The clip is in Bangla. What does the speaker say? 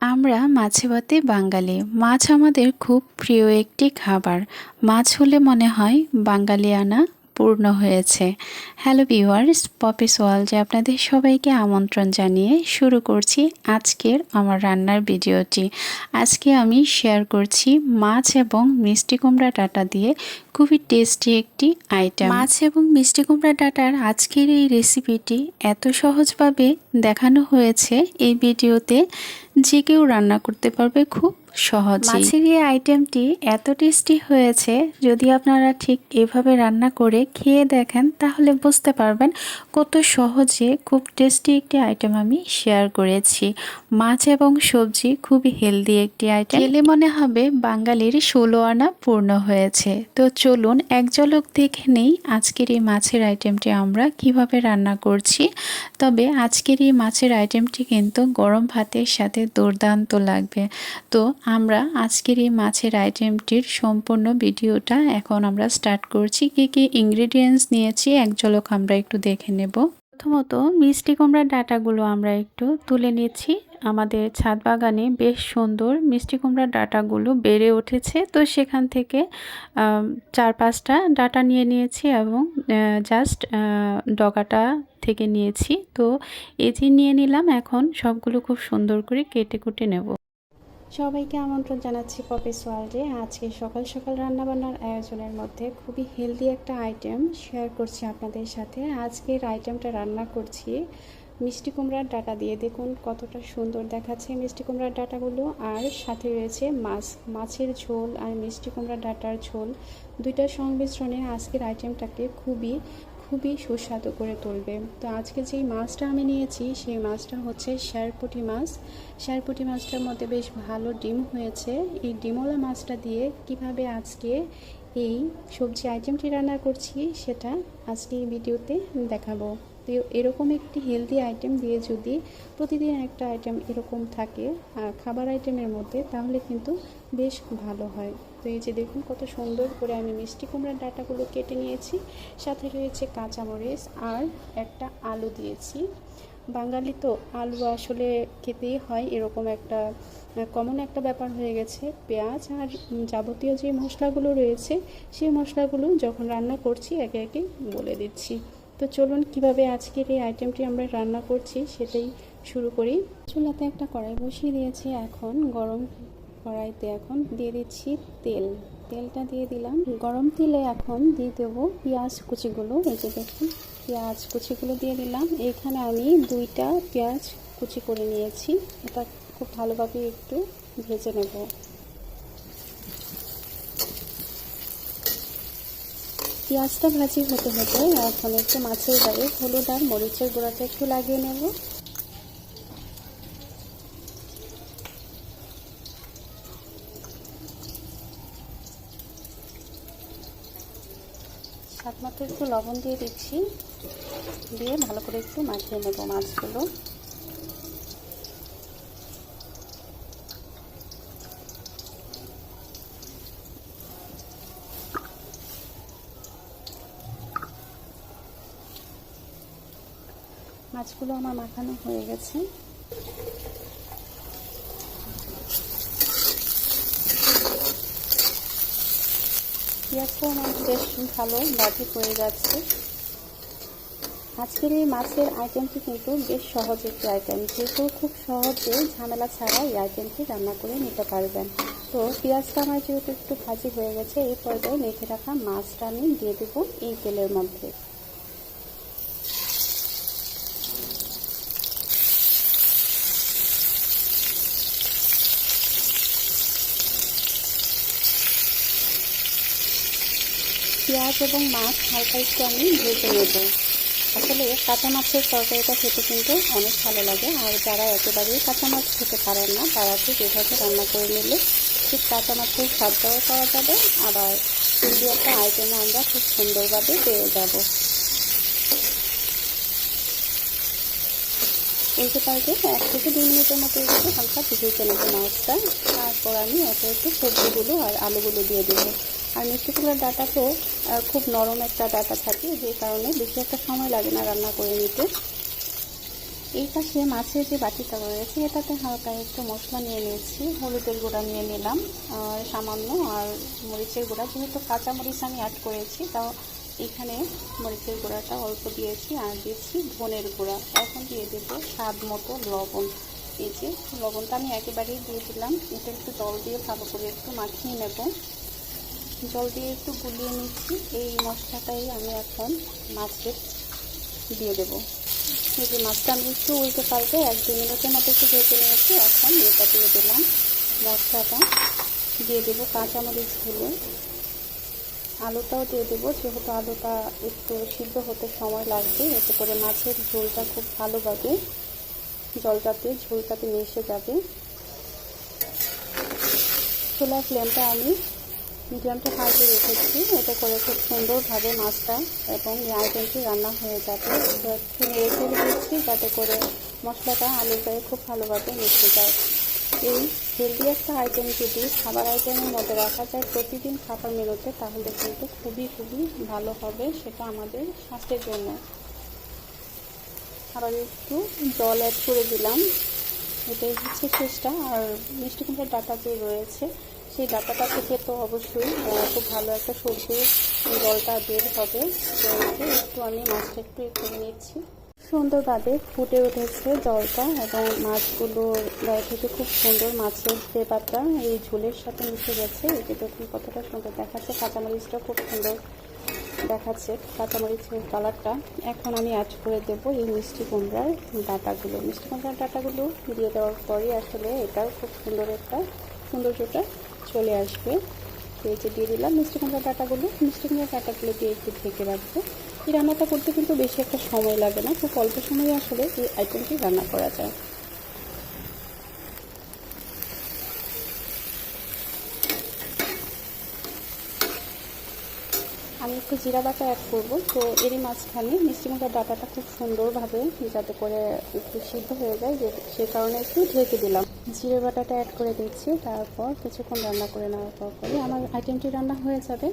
আমরা মাছে ভাতে বাঙালি। মাছ আমাদের খুব প্রিয় একটি খাবার। মাছ হলে মনে হয় বাঙালিয়ানা পূর্ণ হয়েছে। হ্যালো ভিউয়ার্স, পপিস ওয়ার্ল্ডে আপনাদের সবাইকে আমন্ত্রণ জানিয়ে শুরু করছি আজকের আমার রান্নার ভিডিওটি। আজকে আমি শেয়ার করছি মাছ এবং মিষ্টি কুমড়া ডাটা দিয়ে খুবই টেস্টি একটি আইটেম মাছ এবং মিষ্টি কুমড়া ডাটার আজকের এই রেসিপিটি এত সহজভাবে দেখানো হয়েছে এই ভিডিওতে। যে কেউ রান্না করতে পারবে খুব সহজ মাছের এই আইটেমটি এত টেস্টি হয়েছে যদি আপনারা ঠিক এভাবে রান্না করে খেয়ে দেখেন তাহলে বুঝতে পারবেন কত সহজে খুব টেস্টি একটি আইটেম আমি শেয়ার করেছি। মাছ এবং সবজি খুবই হেলদি একটি আইটেম। খেলে মনে হবে বাঙালির ষোলো আনা পূর্ণ হয়েছে। তো চলুন এক ঝলক দেখে নেই আজকের এই মাছের আইটেমটি আমরা কীভাবে রান্না করছি। তবে আজকের এই মাছের আইটেমটি কিন্তু গরম ভাতের সাথে দুর্দান্ত লাগবে। তো আমরা আজকের এই মাছের আইটেমটির সম্পূর্ণ ভিডিওটা এখন আমরা স্টার্ট করছি। কি কি ইনগ্রিডিয়েন্টস নিয়েছি এক ঝলক আমরা একটু দেখে নেব। প্রথমত মিষ্টি কুমড়ার ডাটাগুলো আমরা একটু তুলে নিচ্ছি। আমাদের ছাদ বাগানে বেশ সুন্দর মিষ্টি কুমড়ার ডাটাগুলো বেড়ে উঠেছে। তো সেখান থেকে চার পাঁচটা ডাটা নিয়ে নিয়েছি এবং জাস্ট ডগাটা থেকে নিয়েছি। তো এই যে নিয়ে নিলাম, এখন সবগুলো খুব সুন্দর করে কেটে কুটে নেব। সবাইকে আমন্ত্রণ জানাচ্ছি পপিস ওয়ার্ল্ডে আজকে সকাল সকাল রান্নাবান্নার আয়োজনের মধ্যে খুবই হেলদি একটা আইটেম শেয়ার করছি আপনাদের সাথে। আজকের আইটেমটা রান্না করছি মিষ্টি কুমড়ার ডাটা দিয়ে। দেখুন কতটা সুন্দর দেখাচ্ছে মিষ্টি কুমড়ার ডাটাগুলো। আর সাথে রয়েছে মাছ, মাছের ঝোল আর মিষ্টি কুমড়ার ডাটার ঝোল। দুইটার সংমিশ্রণে আজকের আইটেমটাকে খুবই খুবই সুস্বাদু করে তুলবে। তো আজকে যেই মাছটা আমি নিয়েছি, সেই মাছটা হচ্ছে শ্যারপুটি মাছ। শ্যারপুটি মাছটার মধ্যে বেশ ভালো ডিম হয়েছে। এই ডিমলা মাছটা দিয়ে কীভাবে আজকে এই সবজি আইটেমটি রান্না করছি, সেটা আজকে এই ভিডিওতে দেখাবো। তো এরকম একটি হেলদি আইটেম দিয়ে যদি প্রতিদিন একটা আইটেম এরকম থাকে খাবার আইটেমের মধ্যে, তাহলে কিন্তু বেশ ভালো হয়। তো এই যে দেখুন কত সুন্দর করে আমি মিষ্টি কুমড়ার ডাটাগুলো কেটে নিয়েছি। সাথে রয়েছে কাঁচামরিচ আর একটা আলু দিয়েছি। বাঙালি তো আলু আসলে খেতেই হয়, এরকম একটা কমন একটা ব্যাপার হয়ে গেছে। পেঁয়াজ আর যাবতীয় যে মশলাগুলো রয়েছে, সেই মশলাগুলো যখন রান্না করছি, একে একে বলে দিচ্ছি। তো চলুন কীভাবে আজকের এই আইটেমটি আমরা রান্না করছি সেটাই শুরু করি। চুলাতে একটা কড়াই বসিয়ে দিয়েছি, এখন গরম কড়াইতে এখন দিয়ে দিচ্ছি তেল। তেলটা দিয়ে দিলাম। গরম তেলে এখন দিয়ে দেবো পেঁয়াজ কুচিগুলো, এই যে দেখুন, পেঁয়াজ কুচিগুলো দিয়ে দিলাম। এখানে আমি দুইটা পেঁয়াজ কুচি করে নিয়েছি। এটা খুব ভালোভাবে একটু ভেজে নেব। পেঁয়াজটা ভাজি হতে হতে এখন একটু মাছের গায়ে হলুদ আর মরিচের গুঁড়াটা একটু লাগিয়ে নেব। মতো একটু লবণ দিয়ে দিচ্ছি, দিয়ে ভালো করে একটু মাখিয়ে নেব মাছগুলো। মাছগুলো আমার মাখানো হয়ে গেছে। পেঁয়াজটাও আমার বেশ ভালো বাজি হয়ে যাচ্ছে। আজকের এই মাছের আইটেমটি কিন্তু বেশ সহজ একটি আইটেম। যেহেতু খুব সহজে ঝামেলা ছাড়া এই আইটেমটি রান্না করে নিতে পারবেন। তো পেঁয়াজটা আমার যেহেতু একটু ভাজি হয়ে গেছে, এই পর্যায়ে মেখে রাখা মাছটা আমি দিয়ে দেবো এই তেলের মধ্যে। পেঁয়াজ এবং মাছ হালকা একটু আমি ভেজে নেব। আসলে কাঁচা মাছের তরকারিটা খেতে কিন্তু অনেক ভালো লাগে, আর যারা একেবারেই কাঁচা মাছ খেতে পারেন না, তারা ঠিক এভাবে রান্না করে নিলে ঠিক কাঁচা মাছের স্বাদটাও পাওয়া যাবে, আবার কিন্তু একটা আইটেমও আমরা খুব সুন্দরভাবে পেয়ে যাব। উল্টে পাল্টে এক থেকে দুই মিনিটের মতো একটু হালকা ভেজে নেব মাছটা, তারপর আমি এত একটু সবজিগুলো আর আলুগুলো দিয়ে দেবো। আর মিষ্টি কুমড়ার ডাটা তো খুব নরম একটা ডাটা থাকে, যে কারণে বেশি একটা সময় লাগে না রান্না করে নিতে। এই পাশে মাছের যে বাটিটা রয়েছে, এটাতে হালকা একটু মশলা নিয়ে নিয়েছি, হলুদের গুঁড়া নিয়ে নিলাম সামান্য, আর মরিচের গুঁড়া। যেহেতু কাঁচা মরিচ আমি অ্যাড করেছি, তাও এখানে মরিচের গুঁড়াটা অল্প দিয়েছি, আর দিয়েছি ধনের গুঁড়া। এখন দিয়ে দেবো স্বাদ মতো লবণ। এই যে লবণটা আমি একেবারেই দিয়ে দিলাম, এটা একটু জল দিয়ে ভালো করে একটু মাখিয়ে নেব। জল দিয়ে একটু গুলিয়ে নিচ্ছি। এই মশলাটাই আমি এখন মাছের দিয়ে দেবো। এই যে মাছটা আমি একটু উল্টে পাল্টে এক দু মিনিটের মতো একটু ভেজে নিয়েছি। এখন এটা দিয়ে দিলাম মশলাটা। দিয়ে দেবো কাঁচামরিচগুলো আলুটাও দিয়ে দেবো। যেহেতু আলুটা একটু সিদ্ধ হতে সময় লাগবে, এতে করে মাছের ঝোলটা খুব ভালোভাবে জলটাতে, ঝোলটাতে মিশে যাবে। চুলার ফ্লেমটা আমি মিডিয়ামটা হাইতে রেখেছি। এটা করে খুব সুন্দরভাবে মাছটা এবং আইটেমটি রান্না হয়ে যাবে। একটু ফেলে দিচ্ছি যাতে করে মশলাটা আলুর গায়ে খুব ভালোভাবে মিশে যায়। এই হেলদি একটা আইটেম যদি খাবার আইটেমের মধ্যে রাখা যায় প্রতিদিন খাবার মেনুতে, তাহলে কিন্তু খুবই খুবই ভালো হবে সেটা আমাদের স্বাস্থ্যের জন্য। আবার একটু জল অ্যাড করে দিলাম। এটাই হচ্ছে শেষটা। আর মিষ্টি কুমড়োর ডাটা যে রয়েছে সেই ডাটাটা থেকে তো অবশ্যই খুব ভালো একটা সবজির জলটা বের হবে। একটু আমি মাছটা একটু একটু নিচ্ছি। সুন্দরভাবে ফুটে উঠেছে জলটা এবং মাছগুলো গায়ে থেকে খুব সুন্দর মাছের ফ্লেভারটা এই ঝোলের সাথে মিশে গেছে। এটি দেখুন কতটা সুন্দর দেখাচ্ছে, কাঁচামরিচটা খুব সুন্দর দেখাচ্ছে কাঁচামরিচের কালারটা। এখন আমি অ্যাড করে দেবো এই মিষ্টি কুমড়ার ডাটাগুলো। মিষ্টি কুমড়ার ডাটাগুলো দিয়ে দেওয়ার পরে আসলে এটার খুব সুন্দর একটা সৌন্দর্যটা চলে আসবে। পেঁচে দিয়ে দিলাম মিষ্টি কুমড়ার ডাটাগুলো। মিষ্টি কুমড়ার ডাটাগুলো দিয়ে একটু ঢেকে রাখব। এই রান্নাটা করতে কিন্তু বেশি একটা সময় লাগে না। খুব অল্প সময়ে আসলে এই আইটেমটি রান্না করা যায় আমি একটু জিরা বাটা অ্যাড করব। তো এরই মাঝখানে মিষ্টি মুখার ডাটাটা খুব সুন্দরভাবে যাতে করে একটু সিদ্ধ হয়ে যায়, যে সে কারণে একটু ঢেকে দিলাম। জিরে বাটাটা অ্যাড করে দিচ্ছি, তারপর কিছুক্ষণ রান্না করে নেওয়ার পর করে আমার আইটেমটি রান্না হয়ে যাবে।